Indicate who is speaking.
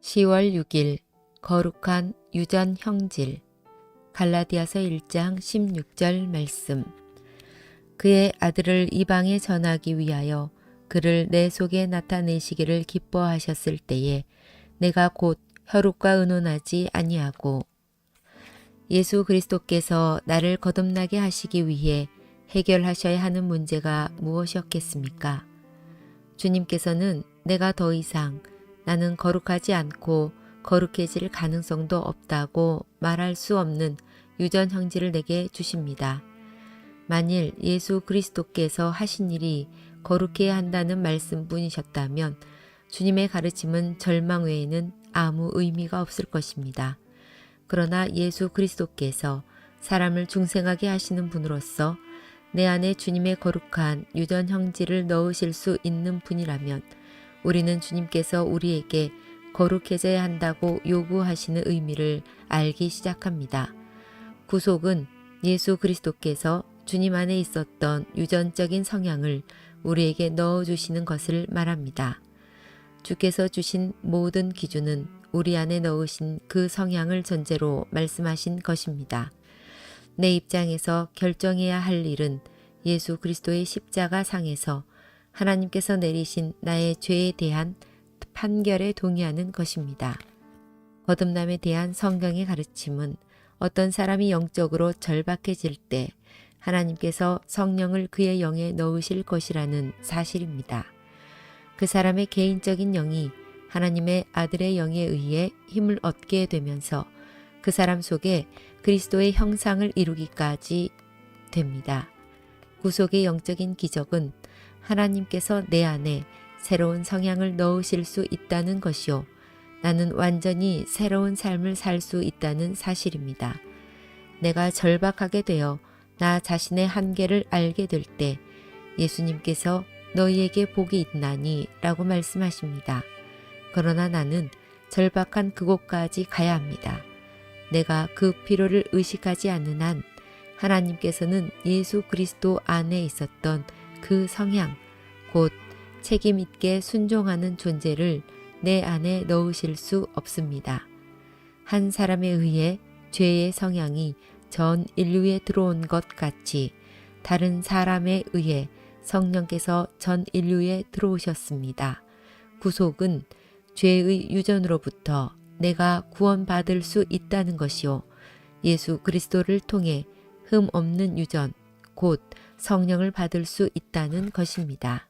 Speaker 1: 10월 6일 거룩한 유전 형질 갈라디아서 1장 16절 말씀 그의 아들을 이방에 전하기 위하여 그를 내 속에 나타내시기를 기뻐하셨을 때에 내가 곧 혈육과 의논하지 아니하고 예수 그리스도께서 나를 거듭나게 하시기 위해 해결하셔야 하는 문제가 무엇이었겠습니까? 주님께서는 내가 더 이상 나는 거룩하지 않고 거룩해질 가능성도 없다고 말할 수 없는 유전 형질을 내게 주십니다. 만일 예수 그리스도께서 하신 일이 거룩해야 한다는 말씀뿐이셨다면 주님의 가르침은 절망 외에는 아무 의미가 없을 것입니다. 그러나 예수 그리스도께서 사람을 중생하게 하시는 분으로서 내 안에 주님의 거룩한 유전 형질을 넣으실 수 있는 분이라면 우리는 주님께서 우리에게 거룩해져야 한다고 요구하시는 의미를 알기 시작합니다. 구속은 예수 그리스도께서 주님 안에 있었던 유전적인 성향을 우리에게 넣어주시는 것을 말합니다. 주께서 주신 모든 기준은 우리 안에 넣으신 그 성향을 전제로 말씀하신 것입니다. 내 입장에서 결정해야 할 일은 예수 그리스도의 십자가 상에서 하나님께서 내리신 나의 죄에 대한 판결에 동의하는 것입니다. 거듭남에 대한 성경의 가르침은 어떤 사람이 영적으로 절박해질 때 하나님께서 성령을 그의 영에 넣으실 것이라는 사실입니다. 그 사람의 개인적인 영이 하나님의 아들의 영에 의해 힘을 얻게 되면서 그 사람 속에 그리스도의 형상을 이루기까지 됩니다. 구속의 영적인 기적은 하나님께서 내 안에 새로운 성향을 넣으실 수 있다는 것이요. 나는 완전히 새로운 삶을 살 수 있다는 사실입니다. 내가 절박하게 되어 나 자신의 한계를 알게 될 때 예수님께서 너희에게 복이 있나니 라고 말씀하십니다. 그러나 나는 절박한 그곳까지 가야 합니다. 내가 그 필요를 의식하지 않는 한 하나님께서는 예수 그리스도 안에 있었던 그 성향, 곧 책임 있게 순종하는 존재를 내 안에 넣으실 수 없습니다. 한 사람에 의해 죄의 성향이 전 인류에 들어온 것 같이 다른 사람에 의해 성령께서 전 인류에 들어오셨습니다. 구속은 죄의 유전으로부터 내가 구원받을 수 있다는 것이요. 예수 그리스도를 통해 흠 없는 유전, 곧 성령을 받을 수 있다는 것입니다.